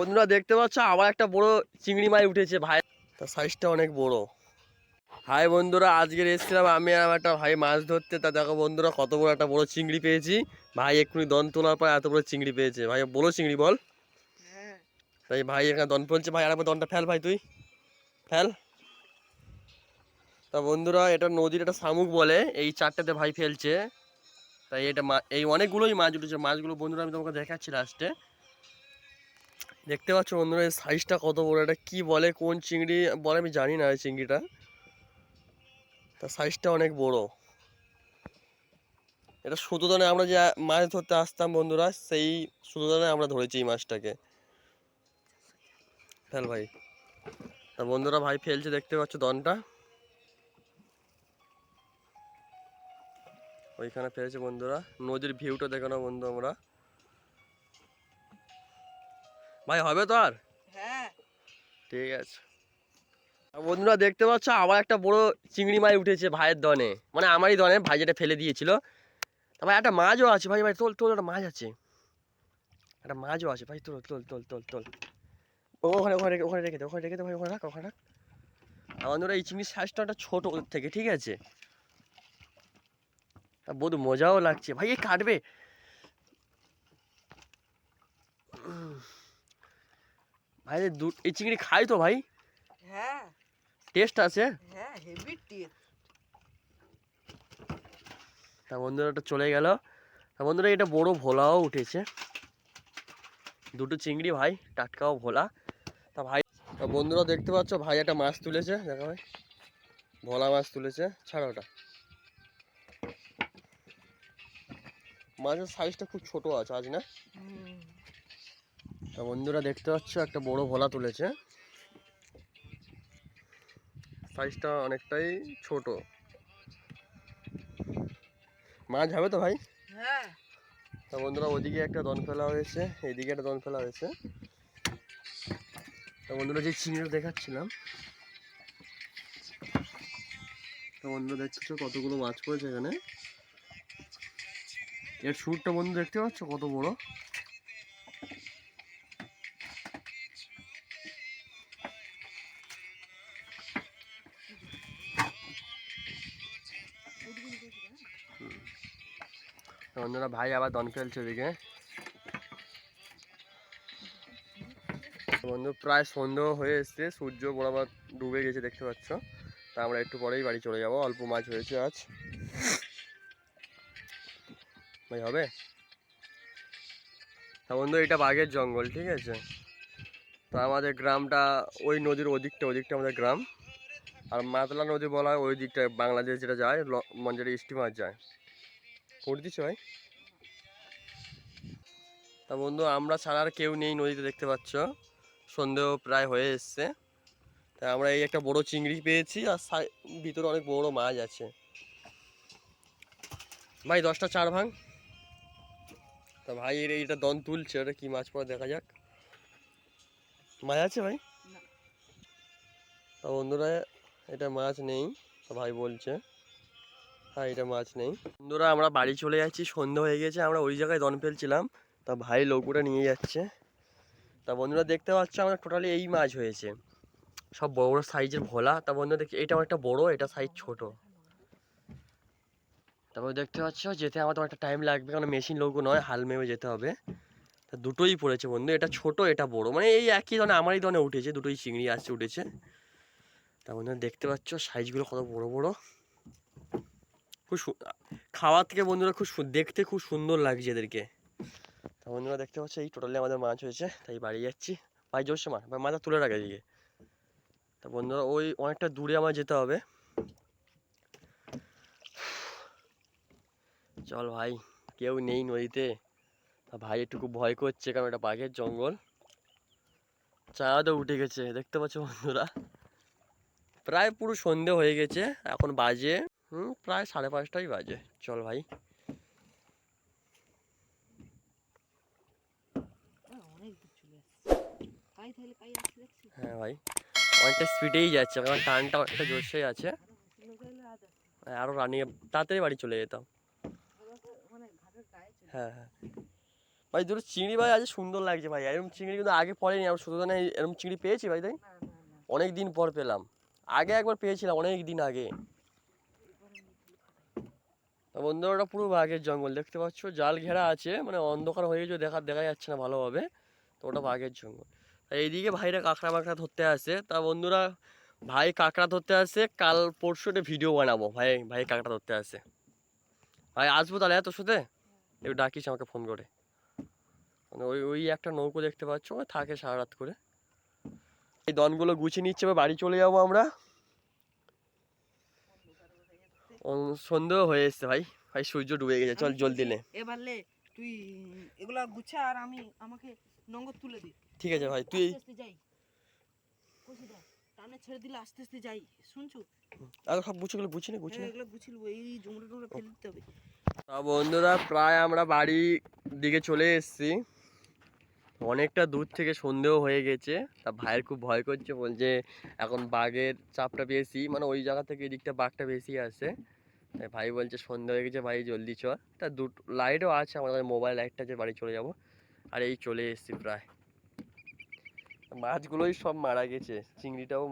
বন্ধুরা দেখতে পাচ্ছ? আবার একটা বড় চিংড়ি মাছ উঠেছে ভাই। তার সাইজটা অনেক বড়। হাই বন্ধুরা আজকে এসেছিলাম আমি আমার একটা ভাই মাছ ধরতে। তা দেখো বন্ধুরা কত বড় একটা বড় চিংড়ি পেয়েছি। ভাই এক্ষুনি দন তোলার পর এত বড় চিংড়ি পেয়েছে। ভাই বড় চিংড়ি বল। হ্যাঁ। তাই ভাই এখানে দন ফেলছে। ভাই আরেকবার দনটা ফেল ভাই তুই। ফেল। তা বন্ধুরা এটা নদীর একটা শামুক বলে। এই চারটাতে ভাই ফেলছে। তাই এটা এই অনেকগুলোই মাছ উঠেছে। মাছগুলো বন্ধুরা আমি তোমাকে দেখাচ্ছি লাস্টে দেখতে পাচ্ছ বন্ধুরা এই সাইজটা কত বড়, এটা কি বলে, কোন চিংড়ি বলে আমি জানি না এই চিংড়িটা। তার সাইজটা অনেক বড়। এটা সুতোদানে আমরা যে মাছ ধরতে আসতাম বন্ধুরা, সেই সুতোদানে আমরা ধরেছি এই মাছটাকে। ফেল ভাই। তা বন্ধুরা ভাই ফেলছে, দেখতে পাচ্ছ দনটা। ওইখানে ফেলেছে বন্ধুরা, নদীর ভিউটা দেখো না বন্ধু আমরা। ভাই হবে তো আর? হ্যাঁ। ঠিক আছে। বন্ধুরা দেখতে পাচ্ছ আবার একটা বড় চিংড়ি মাছ উঠেছে ভাইয়ের দনে মানে আমারই দনে ভাই যেটা ফেলে দিয়েছিল। তা ভাই একটা মাছও আছে ভাই ভাই তোল তোল একটা মাছ আছে। একটা মাছও আছে ভাই তোল তোল তোল তোল তোল। ওখানে ওখানে ওখানে রেখে দে ওখানে রেখে দে ভাই ওখানে রাখ ওখানে রাখ। বন্ধুরা এই চিংড়ির সাইজটা একটা ছোট ওদের থেকে ঠিক আছে? বহুত মজাও লাগছে। ভাই এ কাটবে? ভাই এই চিংড়ি খাই তো ভাই। হ্যাঁ। টেস্ট আছে। হ্যাঁ হেভি টেস্ট তা বন্ধুরা ওটা চলে গেল। তা বন্ধুরা এটা বড় ভোলাও উঠেছে। দুটো চিংড়ি ভাই টাটকাও ভোলা। তা ভাই তা বন্ধুরা দেখতে পাচ্ছ ভাই একটা মাছ তুলেছে। দেখো ভাই ভোলা মাছ তুলেছে। ছাড়া ওটা। মাছের সাইজটা খুব ছোট আছে আজ না? তা বন্ধুরা দেখতে পাচ্ছ একটা বড় ভোলা তুলেছে। সাইজটা অনেকটাই ছোট। মাছ হবে তো ভাই? হ্যাঁ। তা বন্ধুরা ওদিকে একটা দন ফেলা হয়েছে এইদিকে একটা দন ফেলা হয়েছে। তা বন্ধুরা যে চিংড়িটা দেখাচ্ছিলাম তো বন্ধুরা দেখছ কতগুলো মাছ পড়েছে এখানে। এর সুরটা বন্ধু দেখতে পাচ্ছ কত বড়? বন্ধুরা, ভাই আবার দন ফেলছে ওদিকে। বন্ধু, প্রায় সন্ধ্যা হয়ে এসছে, সূর্য বরাবর ডুবে গেছে দেখতে পাচ্ছ। তা আমরা একটু পরেই বাড়ি চলে যাব, অল্প মাছ হয়েছে আজ। ভাই, হবে? তা বন্ধু, এটা বাঘের জঙ্গল, ঠিক আছে? তো আমাদের গ্রামটা ওই নদীর ওদিকটা ওদিকটা আমাদের গ্রাম। আর মাতলা নদী বলা হয় ওই দিকটা বাংলাদেশ যেটা যায় যেটা স্টিমার যায়। করে দিচ্ছ ভাই। তা বন্ধু আমরা ছাড়া আর কেউ নেই নদীতে দেখতে পাচ্ছ। সন্দেহ প্রায় হয়ে এসছে। তা আমরা এই একটা বড় চিংড়ি পেয়েছি আর ভিতরে অনেক বড় মাছ আছে। ভাই দশটা চার ভাঙ। তা ভাই এর এইটা দন তুলছে ওটা কি মাছ পরে দেখা যাক। মাছ আছে ভাই? তা বন্ধুরা এটা মাছ নেই তা ভাই বলছে। হ্যাঁ এটা মাছ নেই। বন্ধুরা, আমরা বাড়ি চলে যাচ্ছি সন্ধ্যা হয়ে গেছে, আমরা ওই জায়গায় দন ফেলছিলাম। তা ভাই লৌকুটা নিয়ে যাচ্ছে। তা বন্ধুরা, দেখতে পাচ্ছ আমরা টোটালি এই মাছ হয়েছে। সব বড় বড় সাইজের ভোলা। তা বন্ধুরা, দেখি, এটা একটা বড়, এটা সাইজ ছোট। তারপর দেখতে পাচ্ছ, যেতে আমার তো একটা টাইম লাগবে, কারণ মেশিন লৌকো নয়, হাল মেমে যেতে হবে। তা দুটোই পড়েছে বন্ধু, এটা ছোট, এটা বড়। মানে এই একই ধরনের, আমারই ধরনের উঠেছে, দুটোই চিংড়ি আসছে উঠেছে। তা বন্ধুরা, দেখতে পাচ্ছ সাইজগুলো কত বড় বড়। খুব খাওয়ার থেকে বন্ধুরা খুব দেখতে খুব সুন্দর লাগছে এদেরকে। তা বন্ধুরা দেখতে পাচ্ছ, এই টোটালি আমাদের মাছ হয়েছে, তাই বাড়ি যাচ্ছি। ভাই জোরসে মার ভাই মাথা তুলে রাখে এদিকে। তা বন্ধুরা ওই অনেকটা দূরে আমার যেতে হবে। চল ভাই, কেউ নেই নদীতে। ভাই একটু ভয় করছে, কারণ এটা বাঘের জঙ্গল। চাঁদও উঠে গেছে, দেখতে পাচ্ছ বন্ধুরা। প্রায় পুরো সন্ধে হয়ে গেছে, এখন বাজে হুম প্রায় সাড়ে পাঁচটাই বাজে। চল ভাই। হ্যাঁ ভাই অনেকটা স্পিডেই যাচ্ছে কারণ টানটা অনেকটা জোরসেই আছে। আরও রানিয়ে তাড়াতাড়ি বাড়ি চলে যেতাম। হ্যাঁ হ্যাঁ। ভাই দুটো চিংড়ি ভাই আজ সুন্দর লাগছে ভাই। এরকম চিংড়ি কিন্তু আগে পড়েনি আমরা শুধু না এরকম চিংড়ি পেয়েছি ভাই তাই? অনেক দিন পর পেলাম। আগে একবার পেয়েছিলাম অনেক দিন আগে। বন্ধুরা ওটা পুরো বাঘের জঙ্গল দেখতে পাচ্ছ। জাল ঘেরা আছে মানে অন্ধকার হয়ে গেছে দেখা দেখা যাচ্ছে না ভালোভাবে, তো ওটা বাঘের জঙ্গল। এইদিকে ভাইরা কাঁকড়া বাঁকড়া ধরতে আসে। তা বন্ধুরা, ভাই কাঁকড়া ধরতে আসে, কাল পরশু একটা ভিডিও বানাবো, ভাই ভাই কাঁকড়া ধরতে আসে। ভাই, আসব তাহলে এত সাথে? একটু ডাকিস আমাকে ফোন করে। মানে ওই ওই একটা নৌকো দেখতে পাচ্ছ ওই থাকে সারা রাত করে। এই দনগুলো গুছিয়ে নিচ্ছে, এবার বাড়ি চলে যাব আমরা। সন্ধ্যেও হয়ে এসছে ভাই। ভাই সূর্য ডুবে গেছে চল আমি জল বলছি, দিলে এবার লে তুই এগুলা গুছা আর আমি আমাকে নঙ্গর তুলে দি। ঠিক আছে ভাই তুই যাই। কষি দা টানে ছেড়ে দিলে আস্তে আস্তে যাই শুনছো? আর সব গুছিগুলো গুছিয়ে নে গুছিয়ে হ্যাঁ, এগুলো গুছিলবো এই জমড়ে টমড়ে ফেলে দিতে হবে। তা বন্ধুরা প্রায় আমরা বাড়ি দিকে চলে এসেছি। অনেকটা দূর থেকে সন্ধেও হয়ে গেছে। তা ভাইয়ের খুব ভয় করছে, বলছে এখন বাঘের চাপটা বেশি মানে ওই জায়গা থেকে এদিকটা বাঘটা বেশি আসে তাই ভাই বলছে, সন্ধে হয়ে গেছে ভাই, জলদি চ তা দুটো লাইটও আছে আমাদের মোবাইল লাইটটা যে বাড়ি চলে যাব। আর এই চলে এসছি প্রায়। মাছগুলোই সব মারা গেছে, চিংড়িটাও